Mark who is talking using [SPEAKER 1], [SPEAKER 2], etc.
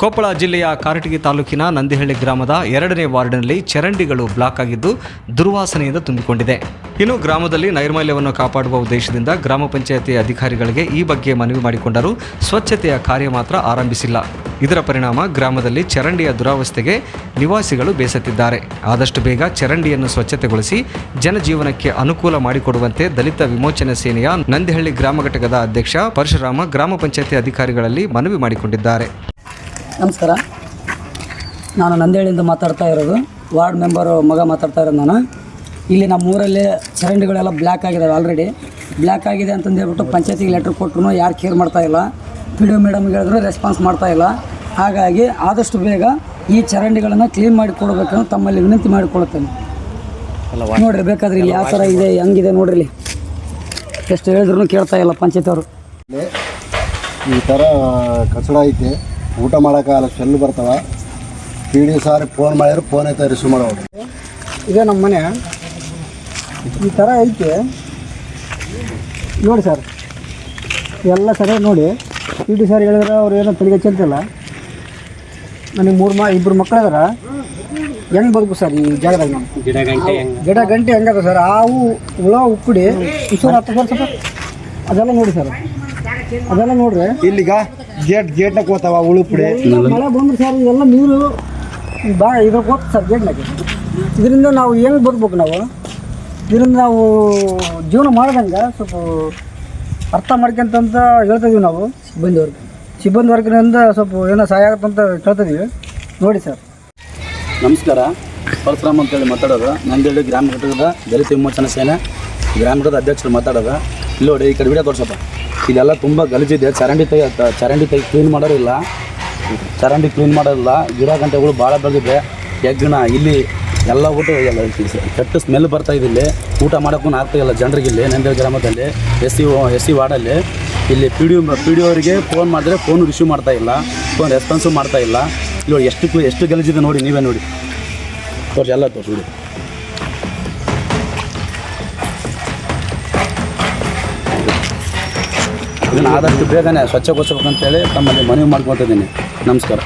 [SPEAKER 1] ಕೊಪ್ಪಳ ಜಿಲ್ಲೆಯ ಕಾರಟಗಿ ತಾಲೂಕಿನ ನಂದಿಹಳ್ಳಿ ಗ್ರಾಮದ ಎರಡನೇ ವಾರ್ಡ್ನಲ್ಲಿ ಚರಂಡಿಗಳು ಬ್ಲಾಕ್ ಆಗಿದ್ದು ದುರ್ವಾಸನೆಯಿಂದ ತುಂಬಿಕೊಂಡಿದೆ. ಇನ್ನು ಗ್ರಾಮದಲ್ಲಿ ನೈರ್ಮಲ್ಯವನ್ನು ಕಾಪಾಡುವ ಉದ್ದೇಶದಿಂದ ಗ್ರಾಮ ಪಂಚಾಯತಿ ಅಧಿಕಾರಿಗಳಿಗೆ ಈ ಬಗ್ಗೆ ಮನವಿ ಮಾಡಿಕೊಂಡರೂ ಸ್ವಚ್ಛತೆಯ ಕಾರ್ಯ ಮಾತ್ರ ಆರಂಭಿಸಿಲ್ಲ. ಇದರ ಪರಿಣಾಮ ಗ್ರಾಮದಲ್ಲಿ ಚರಂಡಿಯ ದುರಾವಸ್ಥೆಗೆ ನಿವಾಸಿಗಳು ಬೇಸತ್ತಿದ್ದಾರೆ. ಆದಷ್ಟು ಬೇಗ ಚರಂಡಿಯನ್ನು ಸ್ವಚ್ಛತೆಗೊಳಿಸಿ ಜನಜೀವನಕ್ಕೆ ಅನುಕೂಲ ಮಾಡಿಕೊಡುವಂತೆ ದಲಿತ ವಿಮೋಚನಾ ಸೇನೆಯ ನಂದಿಹಳ್ಳಿ ಗ್ರಾಮ ಘಟಕದ ಅಧ್ಯಕ್ಷ ಪರಶುರಾಮ ಗ್ರಾಮ ಪಂಚಾಯತಿ ಅಧಿಕಾರಿಗಳಲ್ಲಿ ಮನವಿ ಮಾಡಿಕೊಂಡಿದ್ದಾರೆ.
[SPEAKER 2] ನಮಸ್ಕಾರ. ನಾನು ನಂದೇಳಿಂದ ಮಾತಾಡ್ತಾ ಇರೋದು. ವಾರ್ಡ್ ಮೆಂಬರು ಮಗ ಮಾತಾಡ್ತಾ ಇರೋದು ನಾನು. ಇಲ್ಲಿ ನಮ್ಮ ಊರಲ್ಲಿ ಚರಂಡಿಗಳೆಲ್ಲ ಬ್ಲ್ಯಾಕ್ ಆಗಿದ್ದಾವೆ ಆಲ್ರೆಡಿ. ಬ್ಲ್ಯಾಕ್ ಆಗಿದೆ ಅಂತಂದು ಹೇಳ್ಬಿಟ್ಟು ಪಂಚಾಯತಿಗೆ ಲೆಟ್ರ್ ಕೊಟ್ಟರು ಯಾರು ಕೇರ್ ಮಾಡ್ತಾ ಇಲ್ಲ. ಪಿ ಡಿ ಒ ಮೇಡಮ್ಗೆ ಹೇಳಿದ್ರು ರೆಸ್ಪಾನ್ಸ್ ಮಾಡ್ತಾ ಇಲ್ಲ. ಹಾಗಾಗಿ ಆದಷ್ಟು ಬೇಗ ಈ ಚರಂಡಿಗಳನ್ನು ಕ್ಲೀನ್ ಮಾಡಿ ಕೊಡಬೇಕನ್ನು ತಮ್ಮಲ್ಲಿ ವಿನಂತಿ ಮಾಡಿಕೊಳ್ಳುತ್ತೇನೆ. ನೋಡ್ರಿ, ಬೇಕಾದ್ರೆ ಇಲ್ಲಿ ಯಾವ ಥರ ಇದೆ, ಹೆಂಗಿದೆ ನೋಡ್ರಿ ಎಷ್ಟು ಹೇಳಿದ್ರು ಕೇಳ್ತಾ ಇಲ್ಲ ಪಂಚಾಯತ್ ಅವರು
[SPEAKER 3] ಈ ಥರ ಕಚಡ ಐತಿ. ಊಟ ಮಾಡೋಕ್ಕಾಗಲ್ಲ ಸ್ಮೆಲ್ ಬರ್ತಾವ. ಪಿ ಡಿ ಸಾರಿ ಫೋನ್ ಮಾಡಿದ್ರೆ ಫೋನ್ ಐತೆ ರಿಸೀವ್ ಮಾಡೋರು
[SPEAKER 2] ಇದೇ ನಮ್ಮ ಮನೆ ಈ ಥರ ಐತೆ. ನೋಡಿ ಸರ್ ಎಲ್ಲ ಸರಿಯಾಗಿ ನೋಡಿ. ಪಿ ಡಿ ಸರ್ ಹೇಳಿದ್ರೆ ಅವ್ರು ಏನೋ ತಲೆಗೆ ಚೆಂತಿಲ್ಲ ನನಗೆ ಮೂರು ಮಾ ಇಬ್ಬರು ಮಕ್ಳು ಹೆಂಗ್ ಹೆಂಗೆ ಬದುಕು ಸರ್ ಈ ಜಾಗದಾಗ ನಮ್ಮ ಗಿಡ ಗಂಟೆ ಗಿಡ ಗಂಟೆ ಹೆಂಗದ ಸರ್? ಆವು ಹುಳ ಉಕ್ಕುಡಿ ಇಷ್ಟು ಹತ್ತು ಸರ್. ಅದೆಲ್ಲ ನೋಡಿ ಸರ್. ಅದೆಲ್ಲ ನೋಡ್ರಿ.
[SPEAKER 3] ಇಲ್ಲಿಗ? ಗೇಟ್ ಗೇಟ್ನಾಗ ಹೋಗ್ತಾವ ಉಳುಪುಡಿ.
[SPEAKER 2] ಮಳೆ ಬಂದ್ರೆ ಸರ್ ಇದೆಲ್ಲ ನೀರು ಬಾ ಇದಾಗ ಹೋಗ್ತದೆ ಸರ್ ಗೇಟ್ನಾಗೆ ಇದರಿಂದ ನಾವು ಹೆಂಗ್ ಬರ್ಬೇಕು ನಾವು? ಇದರಿಂದ ನಾವು ಜೀವನ ಮಾಡ್ದಂಗೆ ಸ್ವಲ್ಪ ಅರ್ಥ ಮಾಡ್ಕೊಂತಂತ ಹೇಳ್ತಾ ಇದೀವಿ ನಾವು. ಸಿಬ್ಬಂದಿ ವರ್ಗ ಸಿಬ್ಬಂದಿ ವರ್ಗದಿಂದ ಸ್ವಲ್ಪ ಏನೋ ಸಹಾಯ ಆಗುತ್ತಂತ ಕೇಳ್ತಾ ಇದೀವಿ ನೋಡಿ ಸರ್.
[SPEAKER 4] ನಮಸ್ಕಾರ. ಪರಶುರಾಮ್ ಅಂತೇಳಿ ಮಾತಾಡೋದು. ನಂದೇಳಿ ಗ್ರಾಮ ಘಟಕದ ದಲಿತ ವಿಮೋಚನಾ ಸೇನೆ ಗ್ರಾಮ ಘಟಕದ ಅಧ್ಯಕ್ಷರು ಮಾತಾಡೋದು. ಇಲ್ಲಿ ನೋಡಿ ಈ ಕಡೆ ವಿಡಿಯೋ ತೋರ್ಸಪ್ಪ. ಇದೆಲ್ಲ ತುಂಬ ಗಲೀಜಿದೆ. ಚರಂಡಿ ತೈ ಚರಂಡಿ ತೈ ಕ್ಲೀನ್ ಮಾಡೋರಿಲ್ಲ. ಚರಂಡಿ ಕ್ಲೀನ್ ಮಾಡೋದಿಲ್ಲ ಗಿಡ ಗಂಟೆಗಳು ಭಾಳ ಬೆಳೆದಿದೆ. ಎಗ್ಗಿನ ಇಲ್ಲಿ ಎಲ್ಲ ಊಟ ಎಲ್ಲ ಕೆಟ್ಟ ಸ್ಮೆಲ್ ಬರ್ತಾ ಇಲ್ಲಿ. ಊಟ ಮಾಡೋಕ್ಕೂ ಆಗ್ತಾ ಇಲ್ಲ ಜನರಿಗೆ ಇಲ್ಲಿ ನಂದೇಳಿ ಗ್ರಾಮದಲ್ಲಿ ಎಸ್ ಸಿ ಎಸ್ ಸಿ ವಾರ್ಡಲ್ಲಿ. ಇಲ್ಲಿ ಪಿ ಡಿ ಪಿ ಡಿ ಅವರಿಗೆ ಫೋನ್ ಮಾಡಿದ್ರೆ ಫೋನ್ ರಿಸೀವ್ ಮಾಡ್ತಾ ಇಲ್ಲ. ಫೋನ್ ರೆಸ್ಪಾನ್ಸು ಮಾಡ್ತಾ ಇಲ್ಲ. ಇಲ್ಲಿ ಎಷ್ಟು ಎಷ್ಟು ಗಲೀಜಿದೆ ನೋಡಿ, ನೀವೇ ನೋಡಿ. ತೋರಿಸಿ, ಎಲ್ಲ ತೋರಿಸಿ ಇದನ್ನು ಆದಷ್ಟು ಬೇಗನೆ ಸ್ವಚ್ಛಗೊಳಿಸ್ಬೇಕಂತೇಳಿ ತಮ್ಮಲ್ಲಿ ಮನವಿ ಮಾಡ್ಕೊತಿದ್ದೀನಿ. ನಮಸ್ಕಾರ.